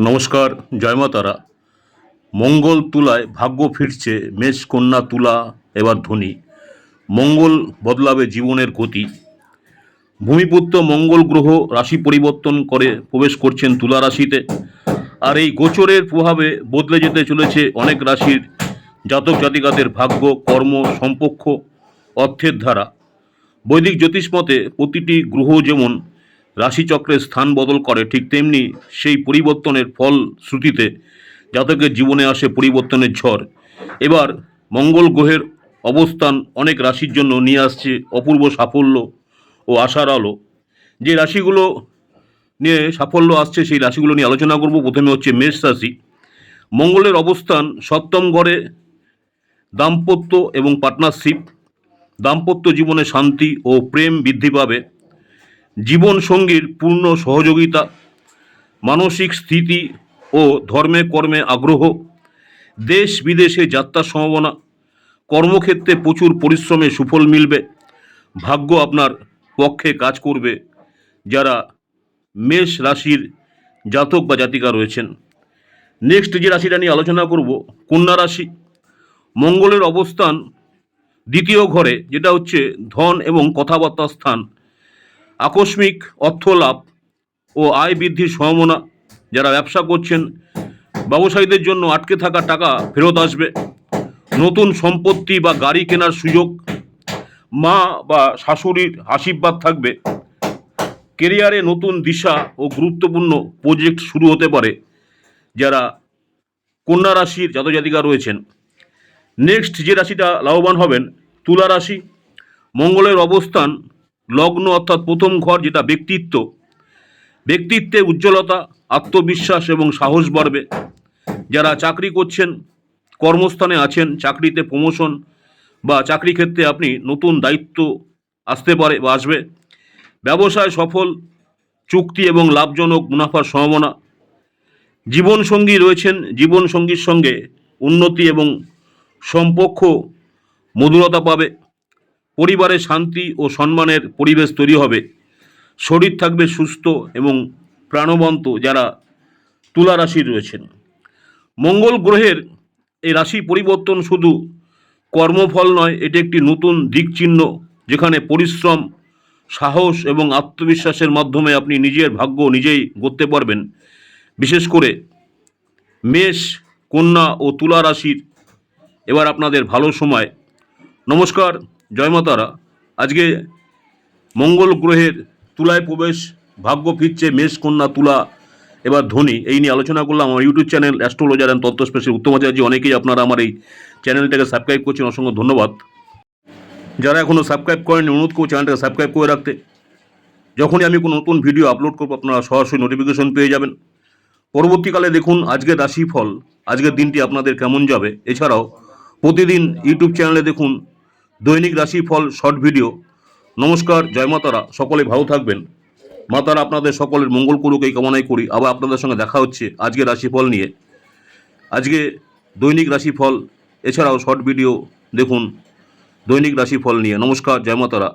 নমস্কার জয়মা তারা। মঙ্গল তুলায় ভাগ্য ফিরছে, মেষ কন্যা তুলা, এবার ধনী। মঙ্গল বদলাবে জীবনের গতি। ভূমিপুত্র মঙ্গল গ্রহ রাশি পরিবর্তন করে প্রবেশ করছেন তুলা রাশিতে। আর এই গোচরের প্রভাবে বদলে যেতে চলেছে অনেক রাশির জাতক জাতিকাদের ভাগ্য, কর্ম, সম্পক্ষ, অর্থের ধারা। বৈদিক জ্যোতিষ মতে প্রতিটি গ্রহ যেমন রাশিচক্রের স্থান বদল করে ঠিক তেমনি সেই পরিবর্তনের ফল শ্রুতিতে জাতকের জীবনে আসে পরিবর্তনের ঝড়। এবার মঙ্গল গ্রহের অবস্থান অনেক রাশির জন্য নিয়ে আসছে অপূর্ব সাফল্য ও আশার আলো। যে রাশিগুলো নিয়ে সাফল্য আসছে সেই রাশিগুলো নিয়ে আলোচনা করব। প্রথমে হচ্ছে মেষ রাশি। মঙ্গলের অবস্থান সপ্তম ঘরে দাম্পত্য এবং পার্টনারশিপ দাম্পত্য জীবনে শান্তি ও প্রেম বৃদ্ধি পাবে। জীবন সঙ্গীর পূর্ণ সহযোগিতা, মানসিক স্থিতি ও ধর্মে কর্মে আগ্রহ, দেশ বিদেশে যাত্রার সম্ভাবনা, কর্মক্ষেত্রে প্রচুর পরিশ্রমে সুফল মিলবে, ভাগ্য আপনার পক্ষে কাজ করবে, যারা মেষ রাশির জাতক বা জাতিকা রয়েছেন। নেক্সট যে রাশিটা নিয়ে আলোচনা করব, কন্যা রাশি। মঙ্গলের অবস্থান দ্বিতীয় ঘরে, যেটা হচ্ছে ধন এবং কথাবার্তার স্থান। আকস্মিক অর্থ লাভ ও আয় বৃদ্ধির সম্ভাবনা যারা ব্যবসা করছেন, ব্যবসায়ীদের জন্য আটকে থাকা টাকা ফেরত আসবে। নতুন সম্পত্তি বা গাড়ি কেনার সুযোগ, মা বা শাশুড়ির আশীর্বাদ থাকবে। কেরিয়ারে নতুন দিশা ও গুরুত্বপূর্ণ প্রজেক্ট শুরু হতে পারে, যারা কন্যা রাশির জাতজাতিকা রয়েছেন। নেক্সট যে রাশিটা লাভবান হবেন, তুলা রাশি। মঙ্গলের অবস্থান লগ্ন অর্থাৎ প্রথম ঘর যেটা ব্যক্তিত্ব, ব্যক্তিত্বে উজ্জ্বলতা, আত্মবিশ্বাস এবং সাহস বাড়বে। যারা চাকরি করছেন, কর্মস্থানে আছেন, চাকরিতে প্রমোশন বা চাকরি ক্ষেত্রে আপনি নতুন দায়িত্ব আসতে পারে বা আসবে, ব্যবসায় সফল, চুক্তি এবং লাভজনক মুনাফার সম্ভাবনা। জীবনসঙ্গী রয়েছেন, জীবনসঙ্গীর সঙ্গে উন্নতি এবং সম্পর্ক মধুরতা পাবে। পরিবারে শান্তি ও সম্মানের পরিবেশ তৈরি হবে। শরীর থাকবে সুস্থ এবং প্রাণবন্ত যারা তুলা রাশির রয়েছেন। মঙ্গল গ্রহের এই রাশি পরিবর্তন শুধু কর্মফল নয়, এটি একটি নতুন দিকচিহ্ন যেখানে পরিশ্রম, সাহস এবং আত্মবিশ্বাসের মাধ্যমে আপনি নিজের ভাগ্য নিজেই গড়তে পারবেন। বিশেষ করে মেষ, কন্যা ও তুলা রাশির এবার আপনাদের ভালো সময়। নমস্কার। জয়মাতারা আজকে মঙ্গল গ্রহের তুলায় প্রবেশ, ভাগ্য ফিরছে মেষ, কন্যা, তুলা, এবার ধনী, এই নিয়ে আলোচনা করলাম। আমার ইউটিউব চ্যানেল অ্যাস্ট্রোলজার অ্যান্ড তত্ত্ব স্পেশাল উত্তম আচার্য, অনেকেই আপনারা আমার এই চ্যানেলটাকে সাবস্ক্রাইব করছেন, অসংখ্য ধন্যবাদ। যারা এখনও সাবস্ক্রাইব করেন অনুরোধ করব চ্যানেলটাকে সাবস্ক্রাইব করে রাখতে। যখনই আমি কোনো নতুন ভিডিও আপলোড করব, আপনারা সরাসরি নোটিফিকেশন পেয়ে যাবেন। পরবর্তীকালে দেখুন আজকের রাশিফল, আজকের দিনটি আপনাদের কেমন যাবে। এছাড়াও প্রতিদিন ইউটিউব চ্যানেলে দেখুন দৈনিক রাশিফল শর্ট ভিডিও। নমস্কার, জয় মাতারা। সকলে ভালো থাকবেন। মাতারা, আপনাদের সকলের মঙ্গল করুক এই কামনাই করি। আবার আপনাদের সঙ্গে দেখা হচ্ছে আজকের রাশিফল নিয়ে। আজকে দৈনিক রাশিফল, এছাড়াও শর্ট ভিডিও দেখুন দৈনিক রাশিফল নিয়ে। নমস্কার, জয় মাতারা।